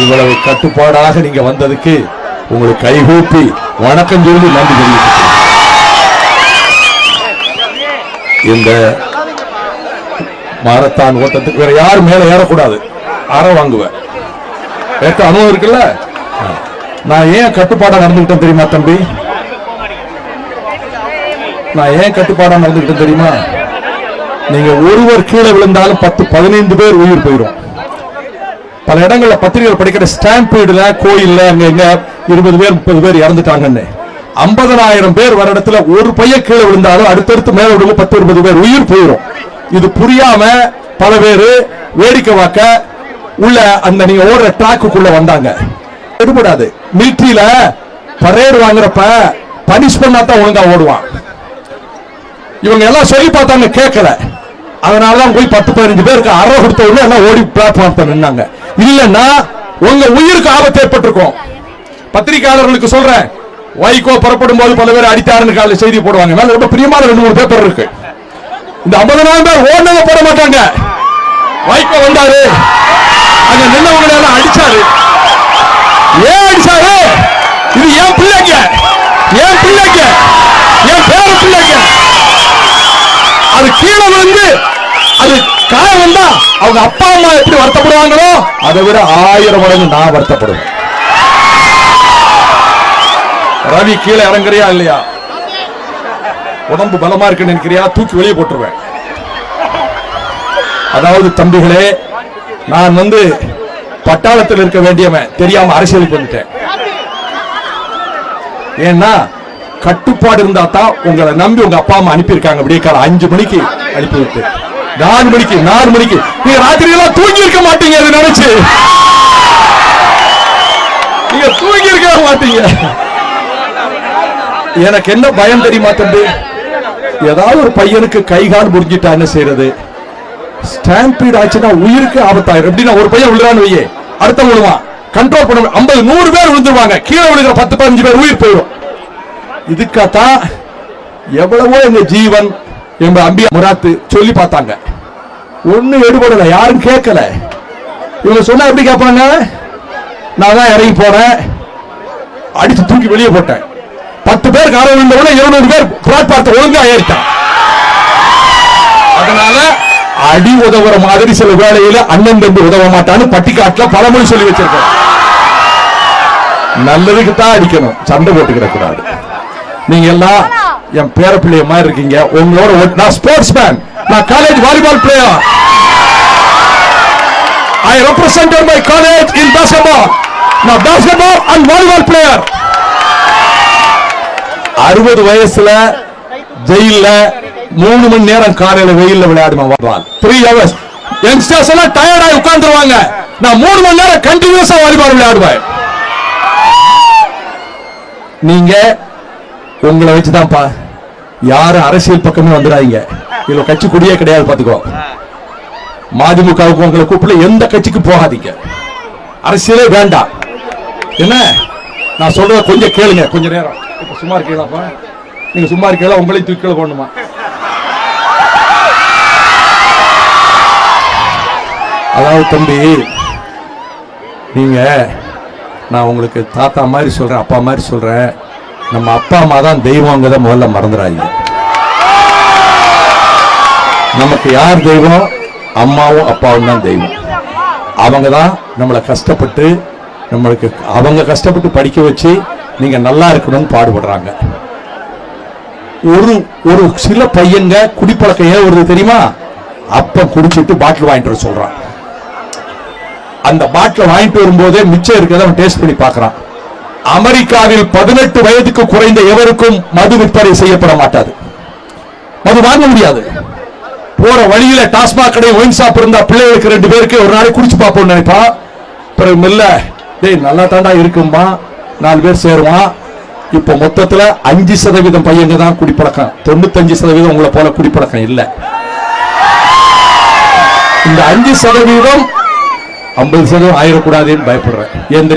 இவ்வளவு கட்டுப்பாடாக நீங்க வந்ததுக்கு உங்களுக்கு கைகூப்பி வணக்கம் சொல்லி நன்றி தெரிவிக்கிறேன் இந்த மாரத்தான் ஓட்டத்துக்கு வேற யாரும் மேல ஏறக்கூடாது. அற வாங்குவேன் ஏற்ற அனுபவம் இருக்குல்ல? நான் ஏன் கட்டுப்பாடா நடந்துகிட்டேன் தெரியுமா தம்பி? நான் ஏன் கட்டுப்பாடா நடந்துகிட்டேன் தெரியுமா? நீங்க ஒருவர் கீழே விழுந்தாலும் பத்து பதினைந்து பேர் உயிர் போயிடும் பல இடங்களில் பத்திரிகைகள் படிக்கிற ஸ்டாம்பீடுல கோயில்ல அங்க இங்க இருபது பேர் முப்பது பேர் இறந்துட்டாங்கன்னு. ஐம்பதனாயிரம் பேர் வர இடத்துல ஒரு பையன் கீழே விழுந்தாலும் அடுத்தடுத்து மேல விடுங்க பத்து இருபது பேர் உயிர் போயிடும் இது புரியாம பல பேர் வேடிக்கை வாக்க உள்ள அந்த நீங்க ஓடுற ட்ராக்குக்குள்ள வந்தாங்க. எடுபடாது. மிலிட்ரியில பரேடு வாங்குறப்ப பனிஷ் பண்ணா தான் ஒழுங்கா ஓடுவான். இவங்க எல்லாம் சொல்லி பார்த்தாங்க கேட்கல. அதனாலதான் போய் பத்து பதினஞ்சு பேருக்கு அறை கொடுத்த உடனே எல்லாம் ஓடி பிளாட்ஃபார்ம் நின்னாங்க. இல்லன்னா உங்க உயிருக்கு ஆபத்து ஏற்பட்டிருக்கும். பத்திரிகையாளர்களுக்கு சொல்றேன். வைகோ புறப்படும் போது பல பேர் அடித்தாருன்னு காலையில் செய்தி போடுவாங்க. மேல ரொம்ப பிரியமான ரெண்டு மூணு பேப்பர் இருக்கு. இந்த ஐம்பதனாயிரம் பேர் ஓடுனதை போட மாட்டாங்க. வைகோ வந்தாரு. அங்க நின்னவங்க எல்லாம் அடிச்சாரு. ஏன் அடிச்சாரு? இது ஏன் பிள்ளைங்க? ஏன் பிள்ளைங்க? ஏன் பேர பிள்ளைங்க அது கீழே விழுந்து அவங்க அப்பா அம்மா எப்படி வருத்தப்படுவாங்களோ அதை விட ஆயிரம் மடங்கு நான் வருத்தப்படுவேன். ரவி கீழே இறங்குறியா இல்லையா? உடம்பு பலமா இருக்குன்னு நினைக்கிறியா? தூக்கி வெளியே போட்டுருவேன். அதாவது தம்பிகளே நான் வந்து பட்டாளத்தில் இருக்க வேண்டியவன் தெரியாம அரசியலுக்கு வந்துட்டேன். ஏன்னா கட்டுப்பாடு இருந்தா தான் உங்களை நம்பி உங்க அப்பா அம்மா அனுப்பியிருக்காங்க. விடிய காலம் அஞ்சு மணிக்கு அனுப்பி விட்டு நாலு மணிக்கு நாலு மணிக்கு. நீங்க ராத்திரி எல்லாம் தூங்கி இருக்க மாட்டீங்க அது நினைச்சு. நீங்க தூங்கி இருக்க மாட்டீங்க. எனக்கு என்ன பயம் தெரியுமா தம்பி? ஏதாவது ஒரு பையனுக்கு கை கால் முடிஞ்சிட்டா என்ன செய்யறது ஸ்டாம்பீட் ஆச்சுன்னா உயிருக்கு ஆபத்தாயிரும். எப்படின்னா ஒரு பையன் விழுறான்னு வையே. அடுத்த விழுவான். கண்ட்ரோல் பண்ண ஐம்பது நூறு பேர் விழுந்துருவாங்க. கீழே விழுகிற பத்து பதினஞ்சு பேர் உயிர் போயிடும் இதுக்காத்தான் எவ்வளவோ எங்க ஜீவன் எங்க அம்பி முராத்து சொல்லி பார்த்தாங்க. ஒண்ணு எடுபடல யாரும் கேட்கல. இவங்க சொன்னா எப்படி கேட்பாங்க? நான் தான் இறங்கி போறேன். அடிச்சு தூக்கி வெளியே போட்டேன். பத்து பேர் காரம் உடனே இருநூறு பேர் பிளாட்பாரத்தை ஒழுங்கா ஏறிட்டான். அதனால அடி உதவுற மாதிரி சில வேலையில அண்ணன் தம்பி உதவ மாட்டான்னு பட்டிக்காட்டுல பழமொழி சொல்லி வச்சிருக்கோம் நல்லதுக்கு தான் அடிக்கணும். சண்டை போட்டுக்கிற கூடாது நீங்க எல்லாம் என் பேர பிள்ளைய மாதிரி இருக்கீங்க. உங்களோட நான் ஸ்போர்ட்ஸ் மேன் நான் college volleyball player I represented my college in basketball நான் பேஸ்கெட்பால் அண்ட் வாலிபால் பிளேயர் அறுபது வயசுல ஜெயில மூணு மணி நேரம் காலையில வெயில்ல விளையாடுவேன் வருவான் த்ரீ ஹவர்ஸ் யங்ஸ்டர்ஸ் எல்லாம் டயர்டாகி உட்கார்ந்துருவாங்க. நான் மூணு மணி நேரம் கண்டினியூஸா வாலிபால் விளையாடுவேன். நீங்க உங்களை வச்சுதான்ப்பா யாரும் அரசியல் பக்கமே வந்துடாதீங்க. இதுல கட்சி கொடியே கிடையாது பாத்துக்கோ மதிமுகவுக்கு உங்களை கூப்பிட எந்த கட்சிக்கு போகாதீங்க. அரசியலே வேண்டாம். என்ன? நான் சொல்றத கொஞ்சம் கேளுங்க கொஞ்ச நேரம். இப்ப சும்மா இருக்கீங்களாப்பா நீங்க சும்மா இருக்கீங்களா? உங்களையும் தூக்கி கீழே போடணுமா? அதாவது தம்பி நீங்க நான் உங்களுக்கு தாத்தா மாதிரி சொல்றேன் அப்பா மாதிரி சொல்றேன். நம்ம அப்பா அம்மா தான் தெய்வங்கிறத முதல்ல மறந்துடாதீங்க. நமக்கு யார் தெய்வம்? அம்மாவும் அப்பாவும் தான் தெய்வம். அவங்க தான் நம்மளை கஷ்டப்பட்டு நம்மளுக்கு அவங்க கஷ்டப்பட்டு படிக்க வச்சு நீங்க நல்லா இருக்கணும்னு பாடுபடுறாங்க. ஒரு ஒரு சில பையங்க குடிப்பழக்கம் ஏன் வருது தெரியுமா? அப்ப குடிச்சிட்டு பாட்டில் வாங்கிட்டு வர சொல்றான். அந்த பாட்டில் வாங்கிட்டு வரும்போதே மிச்சம் இருக்கிறத அவன் டேஸ்ட் பண்ணி பார்க்குறான். அமெரிக்காவில் பதினெட்டு வயதுக்கு குறைந்த எவருக்கும் மது விற்பனை செய்யப்பட மாட்டாது. மது வாங்க முடியாது. போற வழியில டாஸ்மாக் கடை ஒயின் ஷாப் இருந்தா பிள்ளைகளுக்கு ரெண்டு பேருக்கு ஒரு நாளைக்கு குடிச்சு பார்ப்போம் நினைப்பா பிறகு மெல்ல டேய் நல்லா தாண்டா இருக்கும்பா நாலு பேர் சேருவான் இப்போ மொத்தத்துல அஞ்சு சதவீதம் பையங்க தான் குடிப்பழக்கம். தொண்ணூத்தஞ்சு சதவீதம் உங்களை போல குடிப்பழக்கம் இல்ல. இந்த அஞ்சு சதவீதம் ஐம்பது சதவீதம் ஆயிடக்கூடாதுன்னு பயப்படுறேன். ஏன்